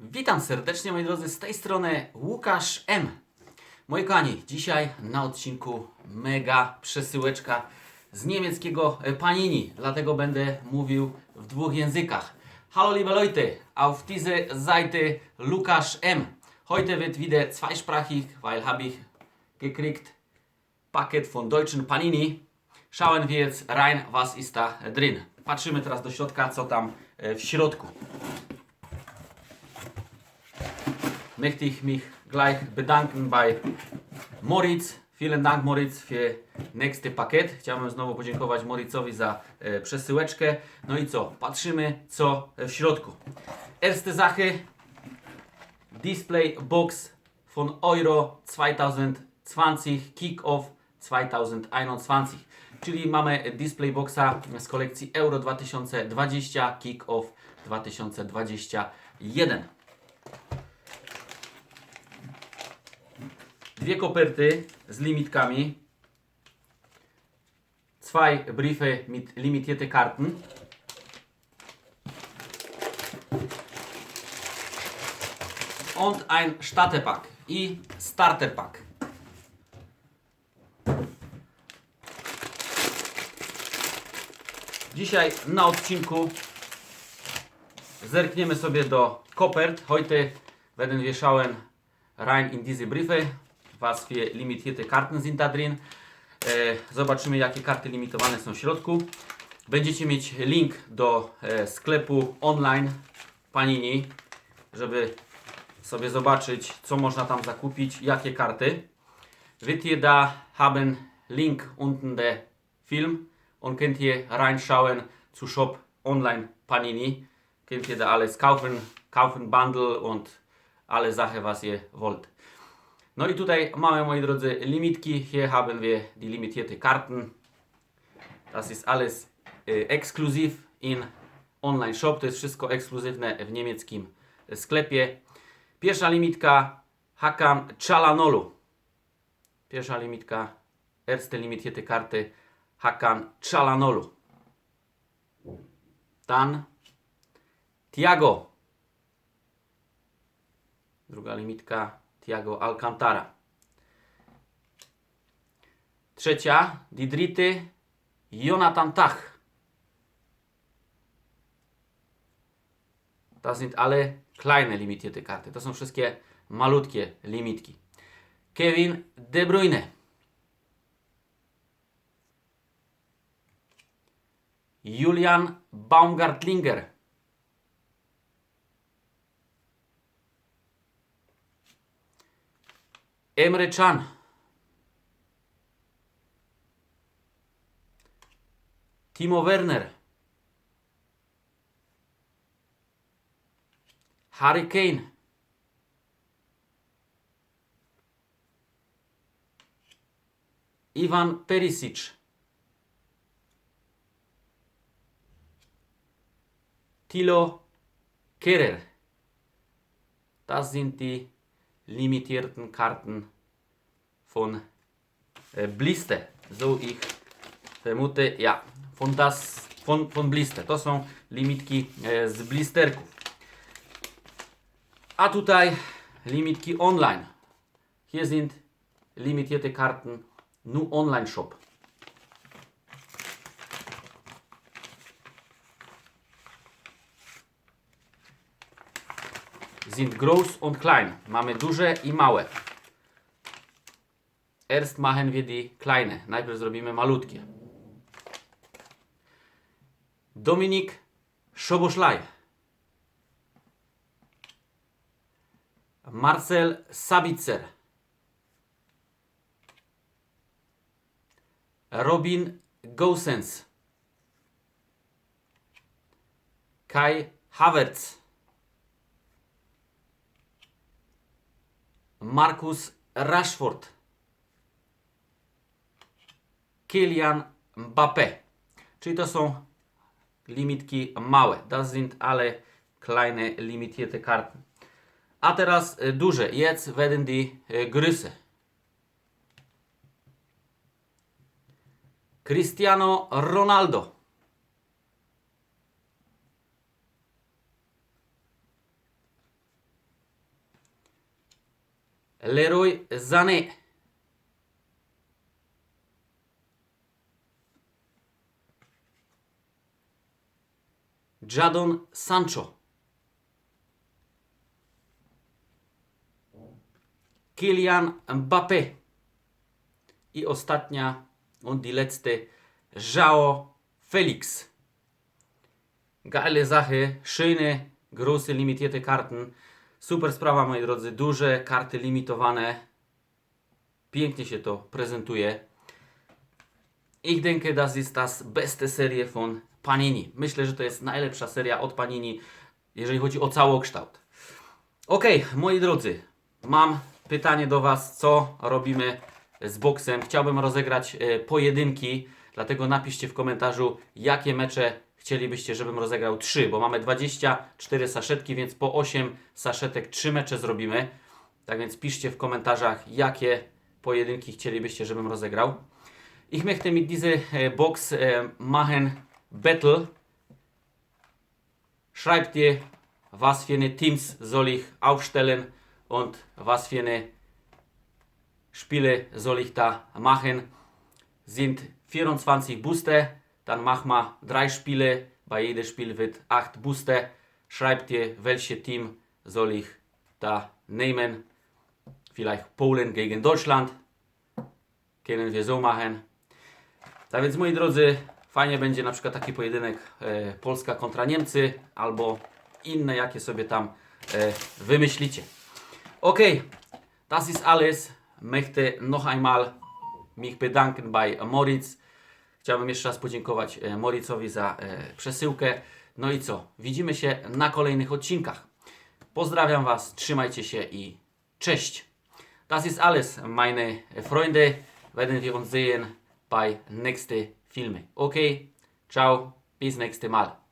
Witam serdecznie moi drodzy, z tej strony Łukasz M. Moi kochani, dzisiaj na odcinku mega przesyłeczka z niemieckiego e, Panini, dlatego będę mówił w dwóch językach. Hallo liebe Leute, auf diese Seite Lukas M. Heute wird wieder zweisprachig, weil habe ich gekriegt Paket von deutschen Panini. Schauen wir jetzt rein, was ist da drin. Patrzymy teraz do środka, co tam e, w środku. Möchte ich mich gleich bedanken bei Moritz. Vielen Dank Moritz für nächste Paket. Chciałbym znowu podziękować Moritzowi za e, przesyłeczkę. No i co? Patrzymy co w środku. Erste Sache. Display Box von Euro 2020 Kick-Off 2021. Czyli mamy display boxa z kolekcji Euro 2020 Kick-Off 2021. dwie koperty z limitkami. Zwei Briefe mit limitierte Karten. Und ein Starterpack i Starterpack. Dzisiaj na odcinku zerkniemy sobie do kopert. Heute wir schauen rein in diese Briefe was für limitierte Karten sind da drin. E, zobaczymy, jakie karty limitowane są w środku. Będziecie mieć link do e, sklepu online Panini, żeby sobie zobaczyć, co można tam zakupić, jakie karty. Ihr da haben Link unten der Film und könnt ihr reinschauen zu Shop Online Panini. Könnt ihr da alles kaufen, kaufen Bundle und alle Sachen, was ihr wollt. No i tutaj mamy, moi drodzy, limitki. Hier haben wir die limitierte Karten. Das ist alles exklusiv in online shop. To jest wszystko ekskluzywne w niemieckim sklepie. Pierwsza limitka Hakan Chalanolu. Pierwsza limitka, erste limitierte Karty Hakan Chalanolu. Dann Tiago. Druga limitka Tiago Alcantara. Trzecia, Didrity Jonathan Tach. Das sind alle kleine limitierte Karty. To są wszystkie malutkie limitki. Kevin De Bruyne. Julian Baumgartlinger. Emre Can. Timo Werner. Harry Kane. Ivan Perisic. Tilo Kerer. Das sind die limitierten Karten von äh, Blister. So ich vermute, ja, von, das, von, von Blister. To są limitki e, z blisterków. A tutaj limitki online. Hier sind limitierte Karten nur online sind groß und klein. Mamy duże i małe. Erst machen wir die kleine. Najpierw zrobimy malutkie. Dominik Szoboszlaj. Marcel Sabitzer. Robin Gosens. Kai Havertz. Markus Rashford, Kylian Mbappé. Czyli to są limitki małe. Das sind alle kleine limitierte Karten. A teraz e, duże. Jetzt werden die e, Größe. Cristiano Ronaldo. Leroy Sané. Jadon Sancho. Kylian Mbappé. I ostatnia, und die letzte, Joao Felix. Geile Sache, schöne, große, limitierte Karten. Super sprawa, moi drodzy, duże karty limitowane. Pięknie się to prezentuje. Ich denke, das ist das beste Serie von Panini. Myślę, że to jest najlepsza seria od Panini, jeżeli chodzi o całokształt. Ok, moi drodzy, mam pytanie do Was, co robimy z boksem. Chciałbym rozegrać e, pojedynki, dlatego napiszcie w komentarzu, jakie mecze chcielibyście, żebym rozegrał 3, bo mamy 24 saszetki, więc po 8 saszetek 3 mecze zrobimy. Tak więc piszcie w komentarzach, jakie pojedynki chcielibyście, żebym rozegrał. Ich möchte mit dieser äh, Box äh, machen Battle. Schreibt ihr, was für eine Teams soll ich aufstellen und was für eine Spiele soll ich da machen. Sind 24 Booster, dann machen wir drei Spiele. Bei jedem Spiel wird 8 Booster. Schreibt ihr, welche Team soll ich da nehmen. Vielleicht Polen gegen Deutschland. Können wir so machen. Tak więc moi drodzy, fajnie będzie na przykład taki pojedynek e, Polska kontra Niemcy albo inne jakie sobie tam e, wymyślicie. Okay, das ist alles. Möchte noch einmal mich bedanken bei Moritz. Chciałbym jeszcze raz podziękować e, Moritzowi za e, przesyłkę. No i co? Widzimy się na kolejnych odcinkach. Pozdrawiam Was, trzymajcie się i cześć. Das ist alles, meine Freunde. Werden wir uns sehen bei nächsten Filme. Okay, ciao, bis nächste Mal.